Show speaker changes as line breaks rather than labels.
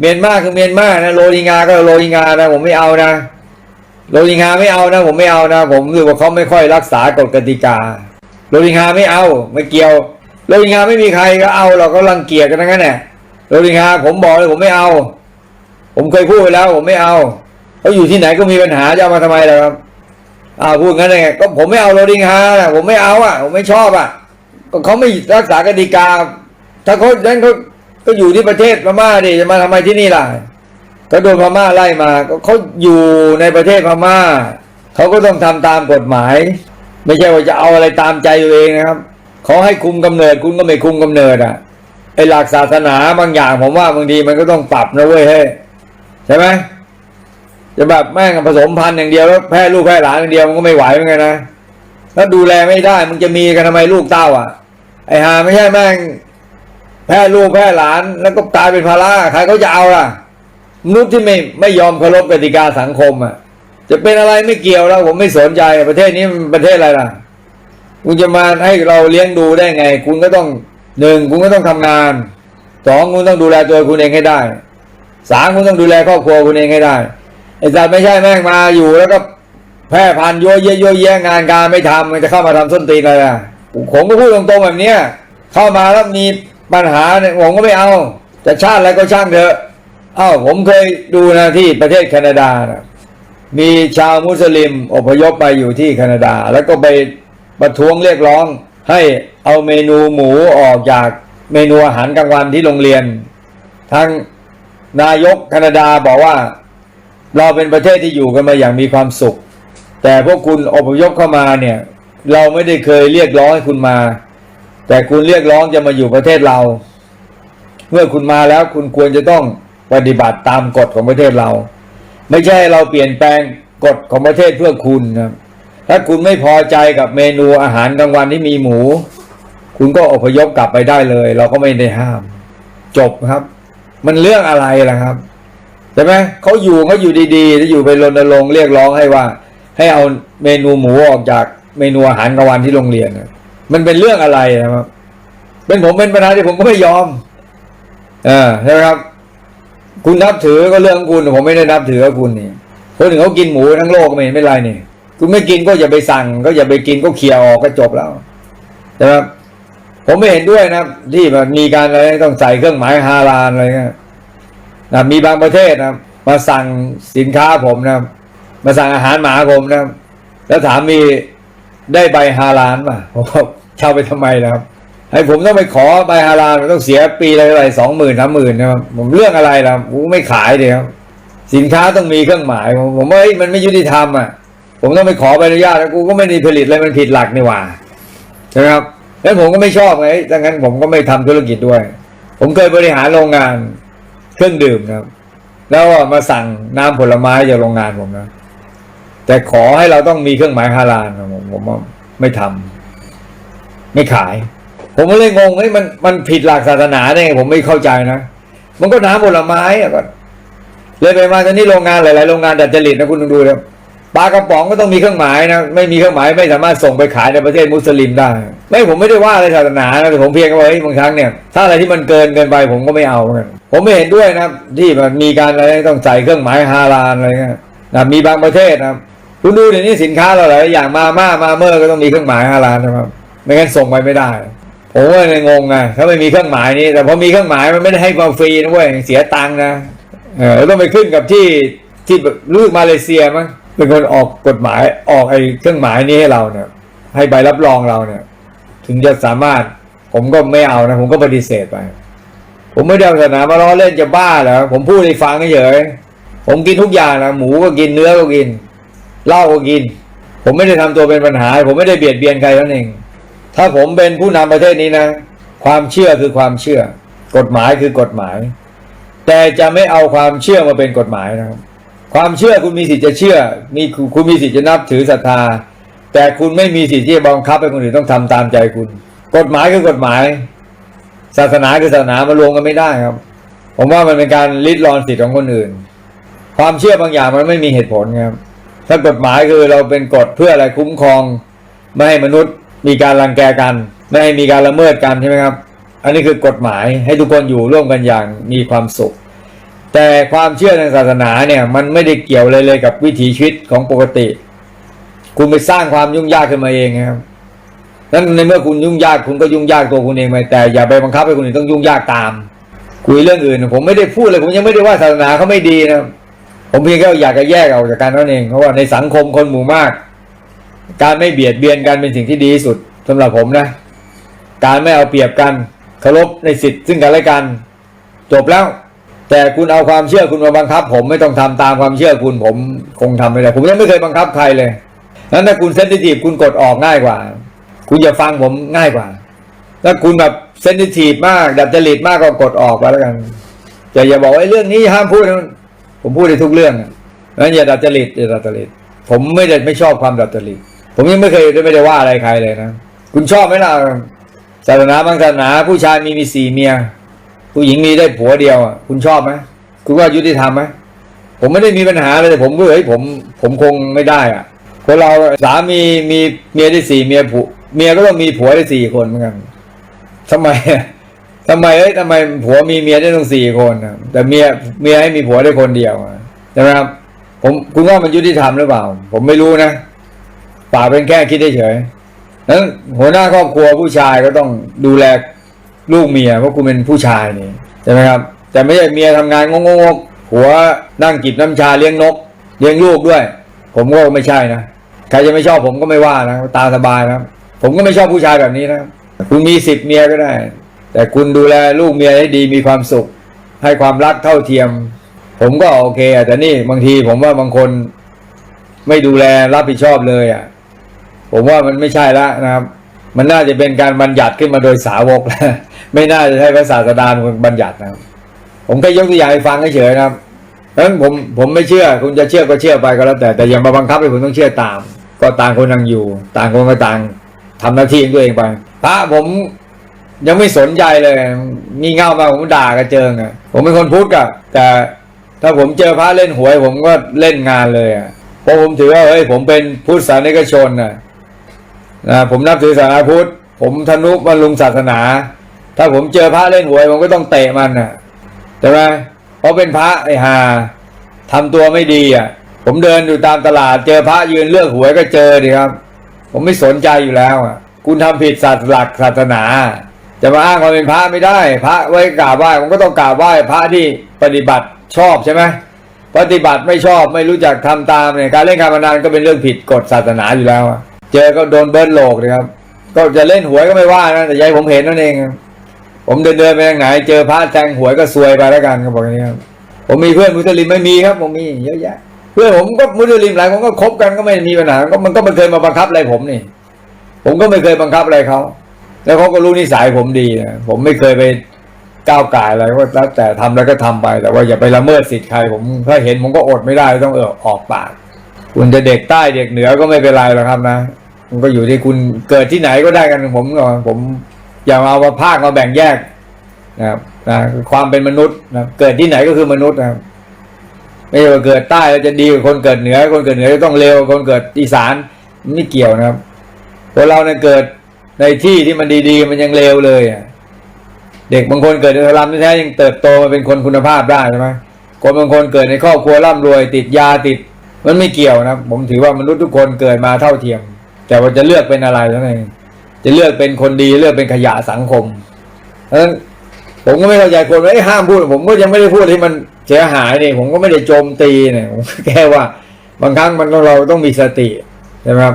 เมียนมาคือเมียนมานะโรฮิงญาก็โรฮิงญานะผมไม่เอานะโรฮิงญาไม่เอานะผมไม่เอานะ ผมรู้สึกว่าเขาไม่ค่อยรักษากฎกติกาโรฮิงญาไม่เอาไม่เกี่ยวโรฮิงญาไม่มีใครก็เอาเราก็รังเกียจกันทั้งนั้นแหละโรฮิงญาผมบอกเลยผมไม่เอา ผมเคยพูดไปแล้ว ผมไม่เอาเขาอยู่ที่ไหนก็มีปัญหาจะเอามาทำไมล่ะครับอ้าวพูดงั้นเลยก็ผมไม่เอาโรฮิงญาผมไม่เอาอะ ผมไม่ชอบอะก็เขาไม่รักษากติกา ถ้าเขาดันเขา ก็อยู่ที่ประเทศพม่าดิจะมาทำไมที่นี่ล่ะก็โดนพม่าไล่มาก็เขาอยู่ในประเทศพม่าเขาก็ต้องทำตามกฎหมาย ไม่ใช่ว่าจะเอาอะไรตามใจตัวเองนะครับเขาให้คุมกำเนิดคุณก็ไม่คุมกำเนิดอะไอหลักศาสนาบางอย่างผมว่าบางทีมันก็ต้องปรับนะเว้ยเฮ้ใช่ไหมจะแบบแม่งผสมพันธุ์อย่างเดียวแล้วแพร่ลูกแพร่หลานอย่างเดียวมันก็ไม่ไหวเหมือนกันนะถ้าดูแลไม่ได้มึงจะมีกันทำไมลูกเต้าอะ ไอหาไม่ใช่แม่ง แพร่ลูกแพร่หลานแล้วก็กลายเป็นภาระใครเขาจะเอาล่ะ มนุษย์ที่ไม่ไม่ยอมเคารพกติกาสังคมอะ จะเป็นอะไรไม่เกี่ยวแล้วผมไม่สนใจประเทศนี้มันประเทศอะไรล่ะคุณจะมาให้เราเลี้ยงดูได้ไง คุณก็ต้องหนึ่งคุณก็ต้องทำงานสองคุณต้องดูแลตัวคุณเองให้ได้สามคุณต้องดูแลครอบครัวคุณเองให้ได้ไอ้สัตว์ไม่ใช่แม่งมาอยู่แล้วก็แพร่พันธุ์ยั่วเยะยั่วแย่งานการไม่ทำมันจะเข้ามาทำส้นตีนอะไรอะผมก็พูดตรงๆแบบเนี้ยเข้ามาแล้วมี ปัญหาเนี่ยผมก็ไม่เอาจะชาติอะไรก็ช่างเถอะเอ้าผมเคยดูนะที่ประเทศแคนาดานะมีชาวมุสลิมอพยพไปอยู่ที่แคนาดา แล้วก็ไปประท้วงเรียกร้อง ให้เอาเมนูหมูออกจากเมนูอาหารกลางวันที่โรงเรียนทางนายกแคนาดาบอกว่า เราเป็นประเทศที่อยู่กันมาอย่างมีความสุข แต่พวกคุณอพยพเข้ามาเนี่ย เราไม่ได้เคยเรียกร้องให้คุณมา แต่คุณเรียกร้องจะมาอยู่ประเทศเรา เมื่อคุณมาแล้วคุณควรจะต้องปฏิบัติตามกฎของประเทศเรา ไม่ใช่เราเปลี่ยนแปลงกฎของประเทศเพื่อคุณครับถ้าคุณไม่พอใจกับเมนูอาหารกลางวันที่มีหมู คุณก็อพยพกลับไปได้เลย เราก็ไม่ได้ห้าม จบครับ มันเรื่องอะไรล่ะครับใช่ไหมเขาอยู่เขาอยู่ดีๆถ้าอยู่ไปรณรงค์เรียกร้องให้ว่า ให้เอาเมนูหมูออกจากเมนูอาหารกลางวันที่โรงเรียนนะ มันเป็นเรื่องอะไรนะครับ เป็นผมเป็นประธานที่ผมก็ไม่ยอมเออใช่ไหมครับ คุณนับถือก็เรื่องของคุณ ผมไม่ได้นับถือกับคุณนี่คนหนึ่งเขากินหมูทั้งโลกก็ไม่เห็นเป็นไรนี่คุณไม่กินก็อย่าไปสั่ง ก็อย่าไปกินก็เคลียร์ออกก็จบแล้วนะครับผมไม่เห็นด้วยนะที่มันมีการอะไรต้องใส่เครื่องหมายฮาลาลอะไรเงี้ยนะมีบางประเทศนะมาสั่งสินค้าผมนะมาสั่งอาหารหมาผมนะแล้วถามมีได้ใบฮาลาลป่ะผม เช่าไปทำไมนะครับให้ผมต้องไปขอใบฮาลาลต้องเสียปีละเท่าไรสองหมื่นสามหมื่นนะครับผมเรื่องอะไรล่ะผมไม่ขายเลยครับสินค้าต้องมีเครื่องหมาย ผมว่ามันไม่ยุติธรรมอะ ผมต้องไปขอใบอนุญาตแล้วกูก็ไม่ได้ผลิตอะไรมันผิดหลักนี่หว่าใช่ไหมครับแล้วผมก็ไม่ชอบไงดังนั้นผมก็ไม่ทำธุรกิจด้วย ผมเคยบริหารโรงงานเครื่องดื่มนะครับ แล้วมาสั่งน้ำผลไม้จากโรงงานผมนะแต่ขอให้เราต้องมีเครื่องหมายฮาลาลผมผมว่าไม่ทำ ไม่ขาย ผมก็เลยงงเฮ้ยมันมันผิดหลักศาสนาได้ไงผมไม่เข้าใจนะ มันก็น้ำผลไม้อะก็เลยไปมาตอนนี้โรงงานหลายๆโรงงานดัดจริตนะคุณลองดูนะปลากระป๋องก็ต้องมีเครื่องหมายนะไม่มีเครื่องหมายไม่สามารถส่งไปขายในประเทศมุสลิมได้ ไม่ผมไม่ได้ว่าอะไรศาสนานะแต่ผมเพียงว่าเฮ้ยบางครั้งเนี่ยถ้าอะไรที่มันเกินเกินไปผมก็ไม่เอาผมไม่เห็นด้วยนะที่มันมีการอะไรต้องใส่เครื่องหมายฮาลาลอะไรเงี้ยนะมีบางประเทศนะคุณดูเดี๋ยวนี้สินค้าเราหลายอย่างมาม่ามาเมอร์ก็ต้องมีเครื่องหมายฮาลาลนะครับ ไม่งั้นส่งไปไม่ได้ผมก็เลยงงไงถ้าไม่มีเครื่องหมายนี้ แต่พอมีเครื่องหมายมันไม่ได้ให้มาฟรีนะเว้ยเสียตังค์นะเออแล้วต้องไปขึ้นกับที่ที่ลูกมาเลเซียมั้งเป็นคนออกกฎหมายออกไอ้เครื่องหมายนี้ให้เราเนี่ย ให้ใบรับรองเราเนี่ย ถึงจะสามารถผมก็ไม่เอานะ ผมก็ปฏิเสธไป ผมไม่ได้เอาศาสนามาล้อเล่นจะบ้าเหรอผมพูดให้ฟังเฉยผมกินทุกอย่างนะหมูก็กินเนื้อก็กินเหล้าก็กิน ผมไม่ได้ทำตัวเป็นปัญหา ผมไม่ได้เบียดเบียนใครนั่นเอง ถ้าผมเป็นผู้นำประเทศนี้นะ ความเชื่อคือความเชื่อ กฎหมายคือกฎหมาย แต่จะไม่เอาความเชื่อมาเป็นกฎหมายนะครับ ความเชื่อคุณมีสิทธิ์จะเชื่อ มีคุณมีสิทธิ์จะนับถือศรัทธา แต่คุณไม่มีสิทธิ์ที่จะบังคับให้คนอื่นต้องทำตามใจคุณ กฎหมายคือกฎหมาย ศาสนาคือศาสนามารวมกันไม่ได้ครับ ผมว่ามันเป็นการลิดรอนสิทธิ์ของคนอื่น ความเชื่อบางอย่างมันไม่มีเหตุผลครับถ้ากฎหมายคือเราเป็นกฎเพื่ออะไรคุ้มครอง ไม่ให้มนุษย์ มีการรังแกกัน ไม่ให้มีการละเมิดกันใช่ไหมครับ อันนี้คือกฎหมายให้ทุกคนอยู่ร่วมกันอย่างมีความสุข แต่ความเชื่อในศาสนาเนี่ยมันไม่ได้เกี่ยวเลยเลยกับวิถีชีวิตของปกติ คุณไปสร้างความยุ่งยากขึ้นมาเองครับนั้นในเมื่อคุณยุ่งยากคุณก็ยุ่งยากตัวคุณเองไปแต่อย่าไปบังคับให้คนอื่นต้องยุ่งยากตาม คุยเรื่องอื่น ผมไม่ได้พูดเลยผมยังไม่ได้ว่าศาสนาเขาไม่ดีนะผมเพียงแค่อยากจะแยกออกจากกันนั่นเองเพราะว่าในสังคมคนหมู่มาก การไม่เบียดเบียนกันเป็นสิ่งที่ดีที่สุดสำหรับผมนะ การไม่เอาเปรียบกันเคารพในสิทธิ์ซึ่งกันและกัน จบแล้ว แต่คุณเอาความเชื่อคุณมาบังคับ ผมไม่ต้องทำตามความเชื่อคุณผมคงทำไม่ได้ผมยังไม่เคยบังคับใครเลยนั้นถ้าคุณเซนซิทีฟคุณกดออกง่ายกว่า คุณอย่าฟังผมง่ายกว่า ถ้าคุณแบบเซนซิทีฟมากดัดจริตมากก็กดออกไปแล้วกันจะอย่าบอกว่าไอ้เรื่องนี้ห้ามพูดผมพูดในทุกเรื่องอะนั้นอย่าดัดจริตอย่าดัดจริตผมไม่ได้ไม่ชอบความดัดจริต ผมยังไม่เคยไม่ได้ว่าอะไรใครเลยนะ คุณชอบไหมล่ะศาสนาบางศาสนาผู้ชายมีมีสี่เมีย ผู้หญิงมีได้ผัวเดียวอะคุณชอบไหมคุณว่ายุติธรรมไหมผมไม่ได้มีปัญหาเลยแต่ผมก็เฮ้ยผมผมคงไม่ได้อะคนเราสามีมีเมียได้สี่เมียผัวเมียก็ต้องมีผัวได้สี่คนเหมือนกันทำไมทำไมเอ้ยทำไมผัวมีเมียได้ต้องสี่คนแต่เมียเมียให้มีผัวได้คนเดียวอะครับ ผมคุณว่ามันยุติธรรมหรือเปล่า ผมไม่รู้นะ ป่ากเป็นแค่คิดเฉยนั้นหัวหน้าครอบครัวผู้ชายก็ต้องดูแลลูกเมียเพราะคุณเป็นผู้ชายนี่ใช่ไหมครับ แต่ไม่ใช่เมียทำงานงงงหัวนั่งจิบน้ำชาเลี้ยงนก เลี้ยงลูกด้วย ผมก็ไม่ใช่นะใครจะไม่ชอบผมก็ไม่ว่านะตามสบายนะครับผมก็ไม่ชอบผู้ชายแบบนี้นะคุณมีสิบเมียก็ได้ แต่คุณดูแลลูกเมียให้ดีมีความสุข ให้ความรักเท่าเทียม ผมก็โอเคแต่นี่บางทีผมว่าบางคนไม่ดูแลรับผิดชอบเลยอะ ผมว่ามันไม่ใช่ละนะครับ มันน่าจะเป็นการบัญญัติขึ้นมาโดยสาวกไม่น่าจะใช่พระศาสดาเป็นบัญญัตินะครับ ผมแค่ยกตัวอย่างให้ฟังเฉยๆนะครับเพราะฉะนั้นผมผมไม่เชื่อ คุณจะเชื่อก็เชื่อไปก็แล้วแต่แต่อย่ามาบังคับให้ผมต้องเชื่อตาม ก็ต่างคนต่างอยู่ ต่างคนก็ต่างทำหน้าที่ตัวเองไปพระผมยังไม่สนใจเลย มีเง่ามาผมด่ากระเจิงอะ ผมเป็นคนพุทธอะแต่ถ้าผมเจอพระเล่นหวย ผมก็เล่นงานเลยอะเพราะผมถือว่าเฮ้ยผมเป็นพุทธศาสนิกชนน่ะ นะผมนับถือศาสนาพุทธ ผมทนุบำรุงศาสนา ถ้าผมเจอพระเล่นหวยผมก็ต้องเตะมันน่ะใช่ไหมเพราะเป็นพระไอ้หาทำตัวไม่ดีอะ ผมเดินอยู่ตามตลาด เจอพระยืนเลือกหวยก็เจอดิครับ ผมไม่สนใจอยู่แล้วอะ คุณทำผิดศาสหลักศาสนา จะมาอ้างว่าเป็นพระไม่ได้ พระไว้กราบไหว้ผมก็ต้องกราบไหว้พระที่ปฏิบัติชอบใช่ไหมปฏิบัติไม่ชอบไม่รู้จักทำตามเนี่ยการเล่นการพนันก็เป็นเรื่องผิดกฎศาสนาอยู่แล้วอะ เจอก็โดนเบิร์ดโลกเลยครับ ก็จะเล่นหวยก็ไม่ว่านะแต่ยายผมเห็นนั่นเอง ผมเดินเดินไปทางไหน เจอพระแทงหวยก็ซวยไปแล้วกันก็บอกอย่างนี้ครับผมมีเพื่อนมุสลิมไม่มีครับผมมีเยอะแยะ เพื่อนผมก็มุสลิมหลายคนก็คบกันก็ไม่มีปัญหาก็มันก็ไม่เคยมาบังคับอะไรผมนี่ ผมก็ไม่เคยบังคับอะไรเขาแล้วเขาก็รู้นิสัยผมดีนะผมไม่เคยไปก้าวไก่อะไรก็แล้วแต่ทำแล้วก็ทำไป แต่ว่าอย่าไปละเมิดสิทธิ์ใครผมถ้าเห็นผมก็อดไม่ได้ต้องเออออกปาก คุณจะเด็กใต้เด็กเหนือก็ไม่เป็นไรหรอกครับนะมันก็อยู่ที่คุณเกิดที่ไหนก็ได้กันผมก็ผมอย่ามาเอามาภาคมาแบ่งแยกนะครับนะความเป็นมนุษย์นะเกิดที่ไหนก็คือมนุษย์นะครับไม่ใช่ว่าเกิดใต้แล้วจะดีกว่าคนเกิดเหนือ คนเกิดเหนือจะต้องเลวกว่าคนเกิดอีสานไม่เกี่ยวนะครับคนเราเนี่ยเกิดในที่ที่มันดีๆ มันยังเลวเลยอะเด็กบางคนเกิดในสลัมแท้ยังเติบโตมาเป็นคนคุณภาพได้ใช่ไหมคนบางคนเกิดในครอบครัวร่ำรวย ติดยาติด มันไม่เกี่ยวนะผมถือว่ามนุษย์ทุกคนเกิดมาเท่าเทียม แต่ว่าจะเลือกเป็นอะไรเท่านั้นเองจะเลือกเป็นคนดีเลือกเป็นขยะสังคมเพราะฉะนั้นผมก็ไม่เข้าใจคนว่าเอ้ห้ามพูด ผมก็ยังไม่ได้พูดที่มันเสียหายนี่ผมก็ไม่ได้โจมตีเนี่ยผมแค่ว่าบางครั้งมันเราต้องมีสติใช่ไหมครับ